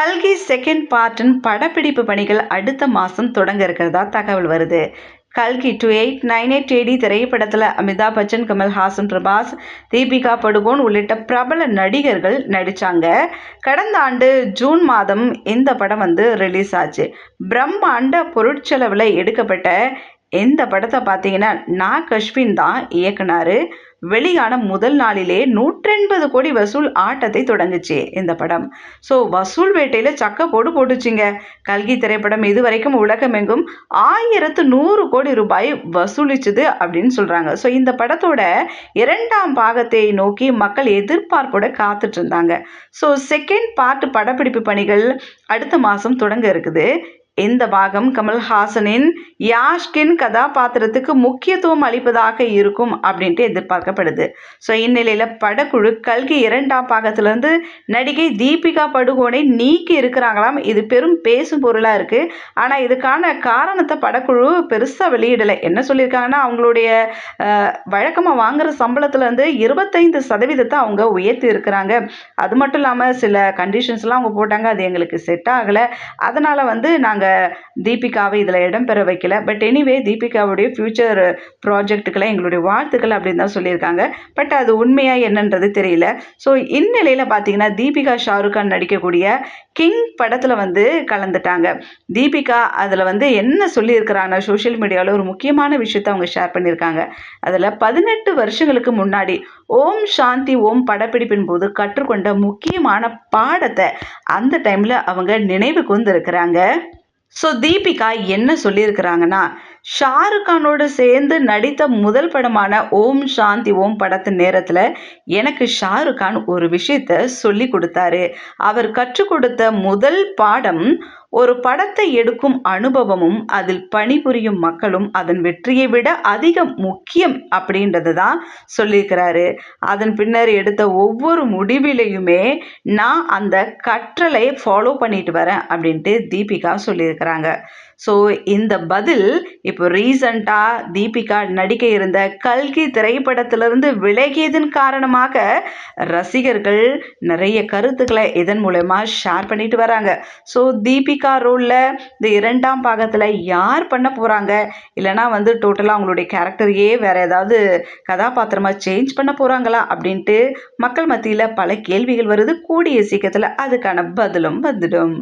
கல்கி செகண்ட் பார்ட்டின் படப்பிடிப்பு பணிகள் அடுத்த மாதம் தொடங்க இருக்கிறதா தகவல் வருது. கல்கி two eight nine eight AD திரைப்படத்தில் அமிதாப் பச்சன் கமல்ஹாசன் பிரபாஸ் தீபிகா படுகோன் உள்ளிட்ட பிரபல நடிகர்கள் நடித்தாங்க கடந்த ஆண்டு ஜூன் மாதம் இந்த படம் வந்து ரிலீஸ் ஆச்சு. பிரம்மாண்ட பொருட்செலவில் எடுக்கப்பட்ட இந்த படத்தை பார்த்தீங்கன்னா நாக் அஸ்வின் தான் இயக்குனாரு. வெளியான முதல் நாளிலே நூற்றெண்பது கோடி வசூல் ஆட்டத்தை தொடங்குச்சு இந்த படம். ஸோ வசூல் வேட்டையில் சக்க போடு போட்டுச்சுங்க. கல்கி திரைப்படம் இதுவரைக்கும் உலகமெங்கும் ஆயிரத்து நூறு கோடி ரூபாய் வசூலிச்சுது அப்படின்னு சொல்கிறாங்க ஸோ இந்த படத்தோட இரண்டாம் பாகத்தை நோக்கி மக்கள் எதிர்பார்ப்போட காத்துட்டு இருந்தாங்க. ஸோ செகண்ட் பார்ட் படப்பிடிப்பு பணிகள் அடுத்த மாதம் தொடங்க இருக்குது. இந்த பாகம் கமல்ஹாசனின் யாஷ்கின் கதாபாத்திரத்துக்கு முக்கியத்துவம் அளிப்பதாக இருக்கும் அப்படின்ட்டு எதிர்பார்க்கப்படுது. ஸோ இந்நிலையில் படக்குழு கல்கி இரண்டாம் பாகத்திலேருந்து நடிகை தீபிகா படுகோனை நீக்கி இருக்கிறாங்களாம். இது பெரும் பேசும் பொருளாக இருக்குது ஆனால் இதுக்கான காரணத்தை படக்குழு பெருசாக வெளியிடலை. என்ன சொல்லியிருக்காங்கன்னா அவங்களுடைய வழக்கமாக வாங்குகிற சம்பளத்துலேருந்து இருபத்தைந்து சதவீதத்தை அவங்க உயர்த்தி இருக்கிறாங்க. அது மட்டும் இல்லாமல் சில கண்டிஷன்ஸ்லாம் அவங்க போட்டாங்க. அது எங்களுக்கு செட் ஆகலை. அதனால் வந்து நாங்கள் தீபிகாவை இதில் இடம்பெற வைக்கல. பட் எனிவே தீபிகாவுடைய ஃப்யூச்சர் ப்ராஜெக்ட்டுக்கெல்லாம் எங்களுடைய வாழ்த்துக்கள் அப்படின்னு தான் சொல்லியிருக்காங்க. பட் அது உண்மையாக என்னன்றது தெரியல. ஸோ இந்நிலையில் பார்த்தீங்கன்னா தீபிகா ஷாருக் கான் நடிக்கக்கூடிய கிங் படத்தில் வந்து கலந்துட்டாங்க. தீபிகா அதில் வந்து என்ன சொல்லியிருக்கிறாங்கன்னா சோஷியல் மீடியாவில் ஒரு முக்கியமான விஷயத்தை அவங்க ஷேர் பண்ணியிருக்காங்க. அதில் பதினெட்டு வருஷங்களுக்கு முன்னாடி ஓம் சாந்தி ஓம் படப்பிடிப்பின் போது கற்றுக்கொண்ட முக்கியமான பாடத்தை அந்த டைமில் அவங்க நினைவுக்கு வந்திருக்கிறாங்க. ஸோ தீபிகா என்ன சொல்லியிருக்கிறாங்கன்னா ஷாருக் கானோடு சேர்ந்து நடித்த முதல் படமான ஓம் சாந்தி ஓம் படத்து நேரத்தில் எனக்கு ஷாருக் கான் ஒரு விஷயத்த சொல்லி கொடுத்தாரு. அவர் கற்றுக் கொடுத்த முதல் பாடம் ஒரு படத்தை எடுக்கும் அனுபவமும் அதில் பணிபுரியும் மக்களும் அதன் வெற்றியை விட அதிகம் முக்கியம் அப்படின்றது தான் சொல்லியிருக்கிறாரு. அதன் பின்னர் எடுத்த ஒவ்வொரு முடிவிலையுமே நான் அந்த கற்றலை ஃபாலோ பண்ணிட்டு வரேன் அப்படின்ட்டு தீபிகா சொல்லியிருக்கிறாங்க. ஸோ இந்த பதில் இப்போ ரீசண்டாக தீபிகா நடிக்க இருந்த கல்கி திரைப்படத்திலிருந்து விலகியதன் காரணமாக ரசிகர்கள் நிறைய கருத்துக்களை இதன் மூலயமா ஷேர் பண்ணிட்டு வராங்க. ஸோ தீபிகா ரோலில் இந்த இரண்டாம் பாகத்தில் யார் பண்ண போகிறாங்க இல்லைனா வந்து டோட்டலாக அவங்களுடைய கேரக்டரையே வேறு ஏதாவது கதாபாத்திரமாக சேஞ்ச் பண்ண போகிறாங்களா அப்படின்ட்டு மக்கள் மத்தியில் பல கேள்விகள் வருது. கூடிய சீக்கிரத்தில் அதுக்கான பதிலும் வந்துடும்.